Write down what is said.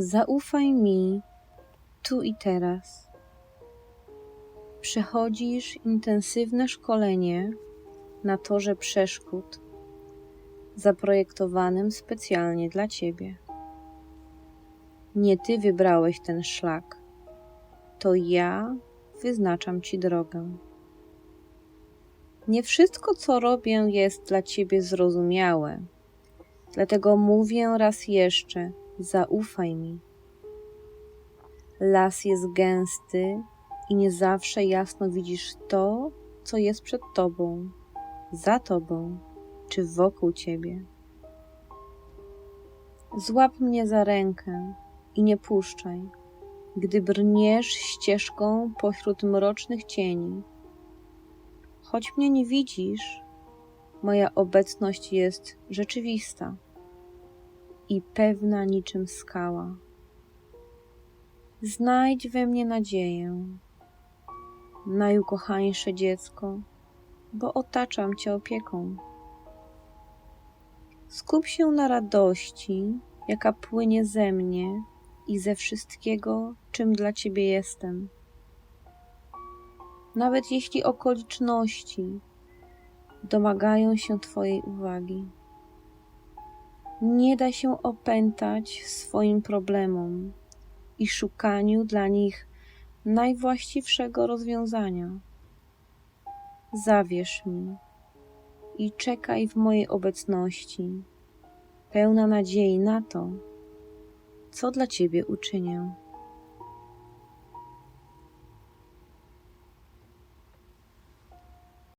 Zaufaj mi tu i teraz. Przechodzisz intensywne szkolenie na torze przeszkód, zaprojektowanym specjalnie dla Ciebie. Nie Ty wybrałeś ten szlak, to ja wyznaczam Ci drogę. Nie wszystko, co robię, jest dla Ciebie zrozumiałe, dlatego mówię raz jeszcze: zaufaj mi. Las jest gęsty i nie zawsze jasno widzisz to, co jest przed Tobą, za Tobą czy wokół Ciebie. Złap mnie za rękę i nie puszczaj, gdy brniesz ścieżką pośród mrocznych cieni. Choć mnie nie widzisz, moja obecność jest rzeczywista i pewna niczym skała. Znajdź we mnie nadzieję, najukochańsze dziecko, bo otaczam Cię opieką. Skup się na radości, jaka płynie ze mnie i ze wszystkiego, czym dla Ciebie jestem. Nawet jeśli okoliczności domagają się Twojej uwagi. Nie daj się opętać swoim problemom i szukaniu dla nich najwłaściwszego rozwiązania. Zawierz mi i czekaj w mojej obecności, pełna nadziei na to, co dla Ciebie uczynię.